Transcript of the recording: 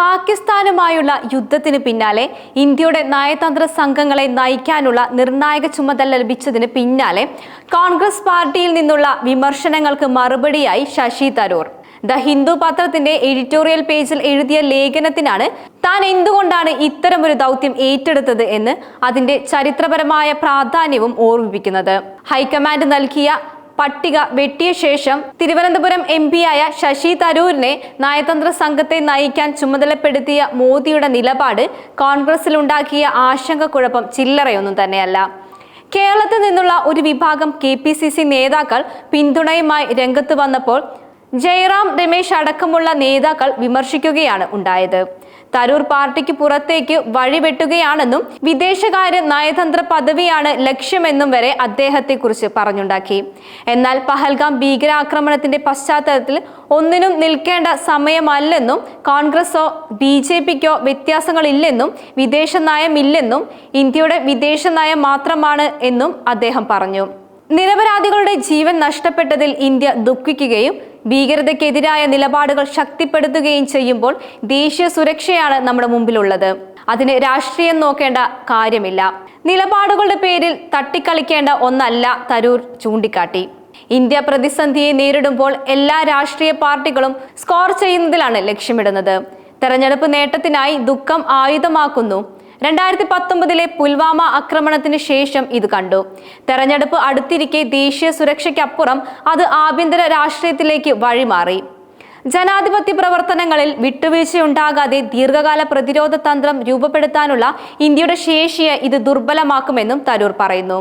പാകിസ്ഥാനുമായുള്ള യുദ്ധത്തിന് പിന്നാലെ ഇന്ത്യയുടെ നയതന്ത്ര സംഘങ്ങളെ നയിക്കാനുള്ള നിർണായക ചുമതല ലഭിച്ചതിന് പിന്നാലെ കോൺഗ്രസ് പാർട്ടിയിൽ നിന്നുള്ള വിമർശനങ്ങൾക്ക് മറുപടിയായി ശശി തരൂർ. ദ ഹിന്ദു പത്രത്തിന്റെ എഡിറ്റോറിയൽ പേജിൽ എഴുതിയ ലേഖനത്തിനാണ് താൻ എന്തുകൊണ്ടാണ് ഇത്തരമൊരു ദൗത്യം ഏറ്റെടുത്തത് എന്ന് അതിന്റെ ചരിത്രപരമായ പ്രാധാന്യവും ഓർമ്മിപ്പിക്കുന്നത്. ഹൈക്കമാൻഡ് നൽകിയ പട്ടിക വെട്ടിയ ശേഷം തിരുവനന്തപുരം എം പിയായ ശശി തരൂരിനെ നയതന്ത്ര സംഘത്തെ നയിക്കാൻ ചുമതലപ്പെടുത്തിയ മോദിയുടെ നിലപാട് കോൺഗ്രസിലുണ്ടാക്കിയ ആശങ്കക്കുഴപ്പം ചില്ലറയൊന്നും തന്നെയല്ല. കേരളത്തിൽ നിന്നുള്ള ഒരു വിഭാഗം കെ പി സി സി നേതാക്കൾ പിന്തുണയുമായി രംഗത്ത് വന്നപ്പോൾ ജയറാം രമേശ് അടക്കമുള്ള നേതാക്കൾ വിമർശിക്കുകയാണ് ഉണ്ടായത്. തരൂർ പാർട്ടിക്ക് പുറത്തേക്ക് വഴിവെട്ടുകയാണെന്നും വിദേശകാര്യ നയതന്ത്ര പദവിയാണ് ലക്ഷ്യമെന്നും വരെ അദ്ദേഹത്തെക്കുറിച്ച് പറഞ്ഞുണ്ടാക്കി. എന്നാൽ പഹൽഗാം ഭീകരാക്രമണത്തിന്റെ പശ്ചാത്തലത്തിൽ ഒന്നിനും നിൽക്കേണ്ട സമയമല്ലെന്നും കോൺഗ്രസോ ബി ജെ പിക്കോ വ്യത്യാസങ്ങളില്ലെന്നും വിദേശ നയമില്ലെന്നും ഇന്ത്യയുടെ വിദേശ നയം മാത്രമാണ് എന്നും അദ്ദേഹം പറഞ്ഞു. നിരപരാധികളുടെ ജീവൻ നഷ്ടപ്പെട്ടതിൽ ഇന്ത്യ ദുഃഖിക്കുകയും ഭീകരതയ്ക്കെതിരായ നിലപാടുകൾ ശക്തിപ്പെടുത്തുകയും ചെയ്യുമ്പോൾ ദേശീയ സുരക്ഷയാണ് നമ്മുടെ മുമ്പിലുള്ളത്. അതിന് രാഷ്ട്രീയം നോക്കേണ്ട കാര്യമില്ല. നിലപാടുകളുടെ പേരിൽ തട്ടിക്കളിക്കേണ്ട ഒന്നല്ല തരൂർ ചൂണ്ടിക്കാട്ടി. ഇന്ത്യ പ്രതിസന്ധിയെ നേരിടുമ്പോൾ എല്ലാ രാഷ്ട്രീയ പാർട്ടികളും സ്കോർ ചെയ്യുന്നതിലാണ് ലക്ഷ്യമിടുന്നത്. തെരഞ്ഞെടുപ്പ് നേട്ടത്തിനായി ദുഃഖം ആയുധമാക്കുന്നു. രണ്ടായിരത്തി പത്തൊമ്പതിലെ പുൽവാമ ആക്രമണത്തിന് ശേഷം ഇത് കണ്ടു. തെരഞ്ഞെടുപ്പ് അടുത്തിരിക്കെ ദേശീയ സുരക്ഷയ്ക്കപ്പുറം അത് ആഭ്യന്തര രാഷ്ട്രീയത്തിലേക്ക് വഴിമാറി. ജനാധിപത്യ പ്രവർത്തനങ്ങളിൽ വിട്ടുവീഴ്ചയുണ്ടാകാതെ ദീർഘകാല പ്രതിരോധ തന്ത്രം രൂപപ്പെടുത്താനുള്ള ഇന്ത്യയുടെ ശേഷിയെ ഇത് ദുർബലമാക്കുമെന്നും തരൂർ പറയുന്നു.